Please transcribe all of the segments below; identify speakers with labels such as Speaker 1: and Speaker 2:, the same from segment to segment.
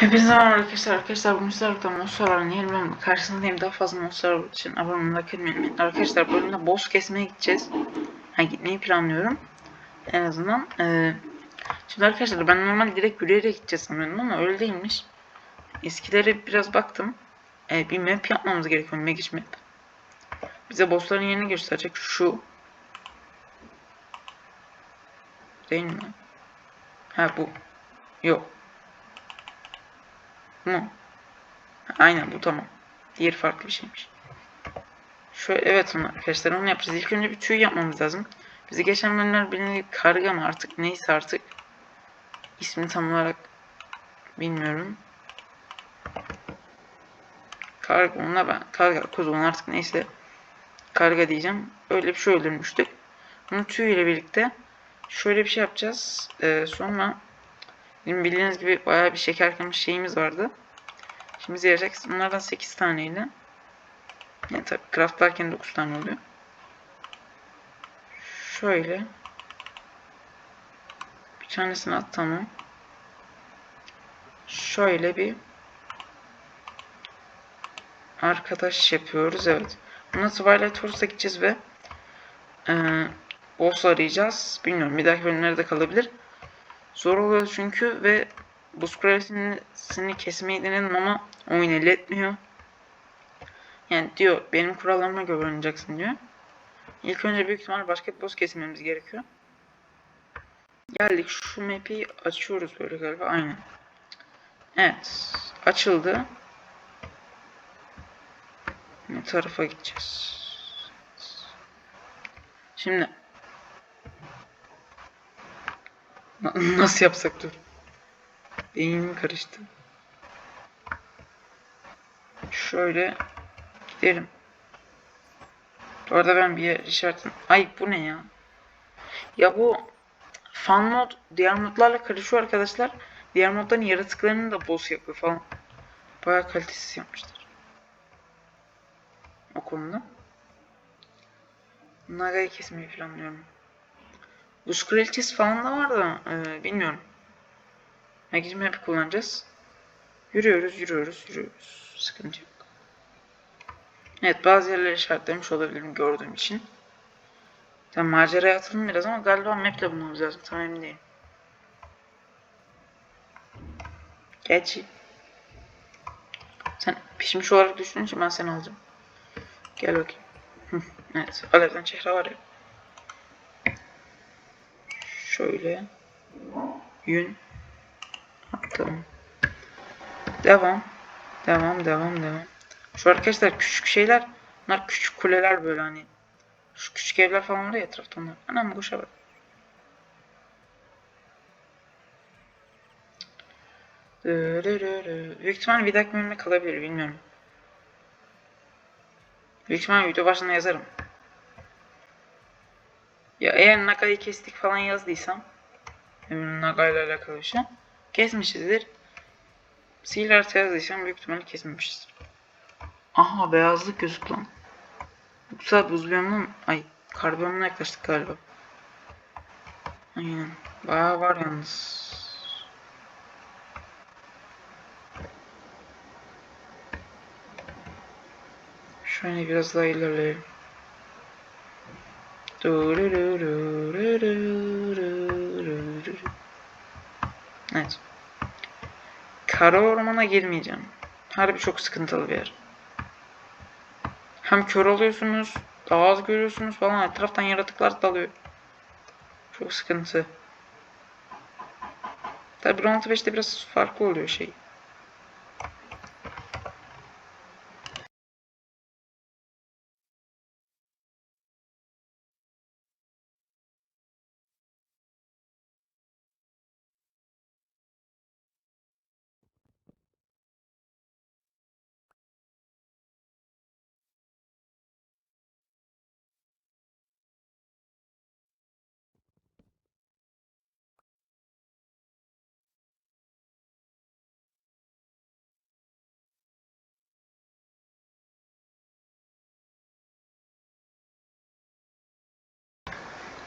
Speaker 1: Hepinize merhaba arkadaşlar. Arkadaşlar bugün sizlerle Monster Aran'ın yeni bölümünün karşısındayım. Daha fazla Monster için abone olmayı unutmayın. Arkadaşlar bölümde boss kesmeye gideceğiz. Ha gitmeyi planlıyorum. En azından. Ee, şimdi arkadaşlar ben normal direkt yürüyerek gideceğiz sanıyordum ama öyle değilmiş. Eskilere biraz baktım. Ee, bir map yapmamız gerekiyor. Magic map. Bize bossların yerini gösterecek. Şu. Değil mi? Ha bu. Yok. Mu? Aynen bu tamam. Diğer farklı bir şeymiş. Şöyle evet onu arkadaşlar onu yapacağız. İlk önce bir tüy yapmamız lazım. Bizi geçen bölümler bilindik karga mı artık neyse artık. ismini tam olarak bilmiyorum. Karga ona ben karga kuzun artık neyse karga diyeceğim. Öyle bir şey öldürmüştük. Bunu tüy ile birlikte şöyle bir şey yapacağız. Ee, sonra Bizim bildiğiniz gibi bayağı bir şeker kamış şeyimiz vardı. Şimdi bize yarayacak. Bunlardan 8 taneyle. Yani tabi craftlarken 9 tane oluyor. Şöyle. Bir tanesini at tamam. Şöyle bir arkadaş yapıyoruz. Evet. Buna Twilight Force'a gideceğiz ve e, boss arayacağız. Bilmiyorum bir dahaki bölümlerde kalabilir. Zor oluyor çünkü ve buz kulesini kesmeyi denedim ama oyun elletmiyor. Yani diyor benim kurallarıma göre oynayacaksın diyor. İlk önce büyük ihtimalle başka bir boss kesmemiz gerekiyor. Geldik şu map'i açıyoruz böyle galiba aynen. Evet açıldı. Ne tarafa gideceğiz? Şimdi Nasıl yapsak dur. Beynim karıştı. Şöyle gidelim. Bu arada ben bir işaretim. Ay bu ne ya? Ya bu fan mod diğer modlarla karışıyor arkadaşlar. Diğer modların yaratıklarını da boss yapıyor falan. Bayağı kalitesiz yapmışlar. O konuda. Naga'yı kesmeyi planlıyorum. Buz kraliçesi falan da var da e, bilmiyorum. Magic Map'i kullanacağız. Yürüyoruz, yürüyoruz, yürüyoruz. Sıkıntı yok. Evet bazı yerleri işaretlemiş olabilirim gördüğüm için. Tamam maceraya atıldım biraz ama galiba maple bulmamız lazım. Tam emin değilim. Gerçi sen pişmiş olarak düşündüğün için ben seni alacağım. Gel bakayım. evet. Alevden çehre var ya. Şöyle. Yün. Attım. Devam. Devam, devam, devam. Şu arkadaşlar küçük şeyler. Bunlar küçük kuleler böyle hani. Şu küçük evler falan oluyor etrafta onlar. Anam boşa bak. Büyük ihtimalle bir dakika kalabilir bilmiyorum. Büyük ihtimalle video başına yazarım. Ya eğer Naga'yı kestik falan yazdıysam Naga ile alakalı bir şey kesmişizdir. Sihir artı yazdıysam büyük ihtimalle kesmemişizdir. Aha beyazlık gözük lan. Yoksa buz biyomuna ay kar biyomuna yaklaştık galiba. Aynen. Bayağı var yalnız. Şöyle biraz daha ilerleyelim. Evet. Kara ormana girmeyeceğim. Harbi çok sıkıntılı bir yer. Hem kör oluyorsunuz, daha az görüyorsunuz falan. Etraftan yaratıklar dalıyor. Çok sıkıntı. Tabi 1.6.5'te biraz farklı oluyor şey.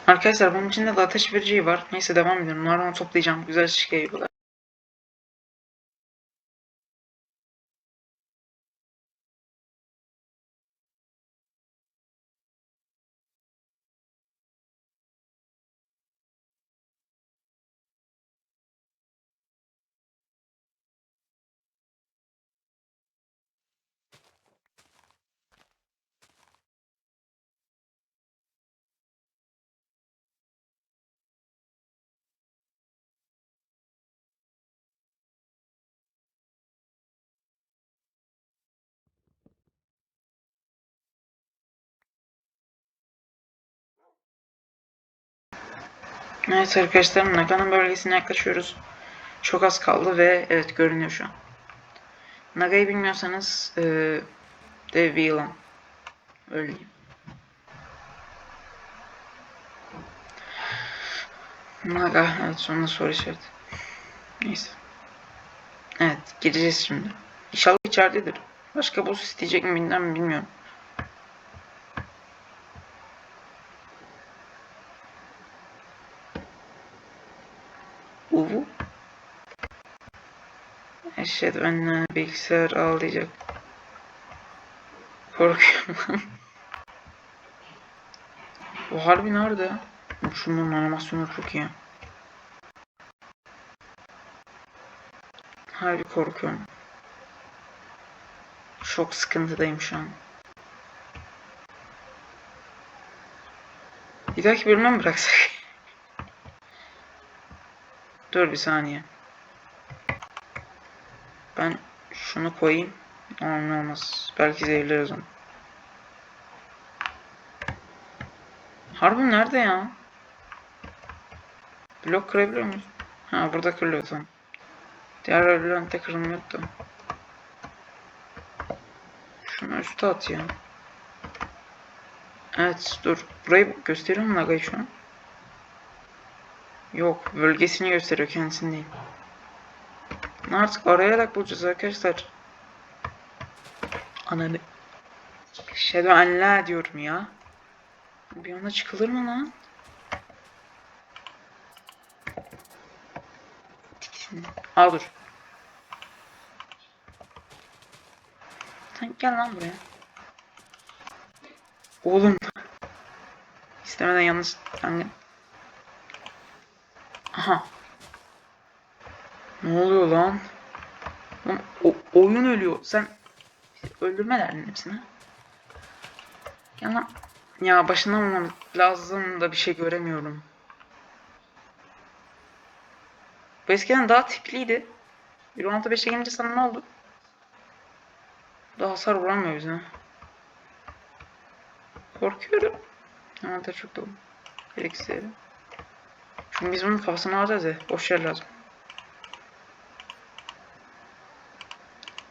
Speaker 1: Arkadaşlar bunun içinde de ateş verici var. Neyse devam edelim. Bunlardan toplayacağım. Güzel şey yapıyorlar. Evet arkadaşlar Naga'nın bölgesine yaklaşıyoruz. Çok az kaldı ve evet görünüyor şu an. Naga'yı bilmiyorsanız eee dev bir yılan. Öyle. Naga evet sonunda soru işareti. Neyse. Evet gireceğiz şimdi. İnşallah içeridedir. Başka boss isteyecek mi bilmiyorum. Enne bilgisayar ağlayacak. Korkuyorum. O harbi nerede? Şunun animasyonu çok iyi. Harbi korkuyorum. Çok sıkıntıdayım şu an. Bir dahaki bölüme mi bıraksak? Dur bir saniye. Ben şunu koyayım. Ne olmaz. Belki zehirleriz onu. Harbi nerede ya? Blok kırabiliyor muyuz? Ha burada kırılıyor tamam. Diğer labirentte kırılmıyordu. Şunu üste at ya. Evet dur. Burayı gösteriyor mu Nagay şu an? Yok. Bölgesini gösteriyor kendisini değil. Bunu Artık arayarak bulacağız arkadaşlar. Ananı. Shadow Allah diyorum ya. Bir anda çıkılır mı lan? Aa dur. Sen gel lan buraya. Oğlum. İstemeden yanlış. Aha. Ne oluyor lan? Lan o, oyun ölüyor. Sen öldürme derdin hepsini. Lan. Ya başından vurmam lazım da bir şey göremiyorum. Bu eskiden daha tipliydi. 1.6.5'e gelince sana ne oldu? Daha hasar vuramıyor bize. Korkuyorum. Da çok dolu. Gereksiz. Çünkü biz bunun kafasını alacağız ya. Boş yer lazım.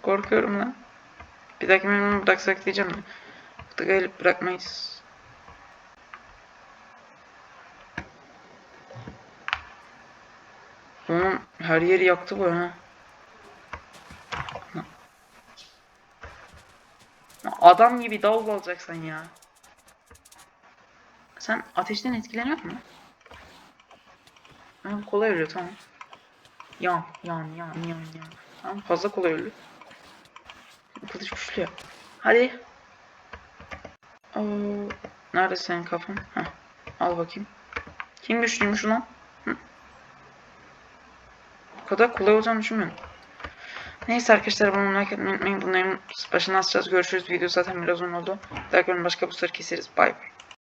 Speaker 1: Korkuyorum lan. Bir dahaki memnun bıraksak diyeceğim de. Burada gelip bırakmayız. Onun her yeri yaktı bu ha. Adam gibi davul alacaksan ya. Sen ateşten etkileniyor musun? Ha, kolay ölüyor tamam. Yan, yan, yan, yan, yan. Tamam fazla kolay ölüyor. Ya. Hadi. Oo, nerede senin kafan? Heh, al bakayım. Kim güçlüymüş lan? Hı. Bu kadar kolay olacağını düşünmüyorum. Neyse arkadaşlar bunu merak etmeyin. Bunların başına asacağız. Görüşürüz. Video zaten biraz uzun oldu. Daha görün başka bu keseriz. Bay bay.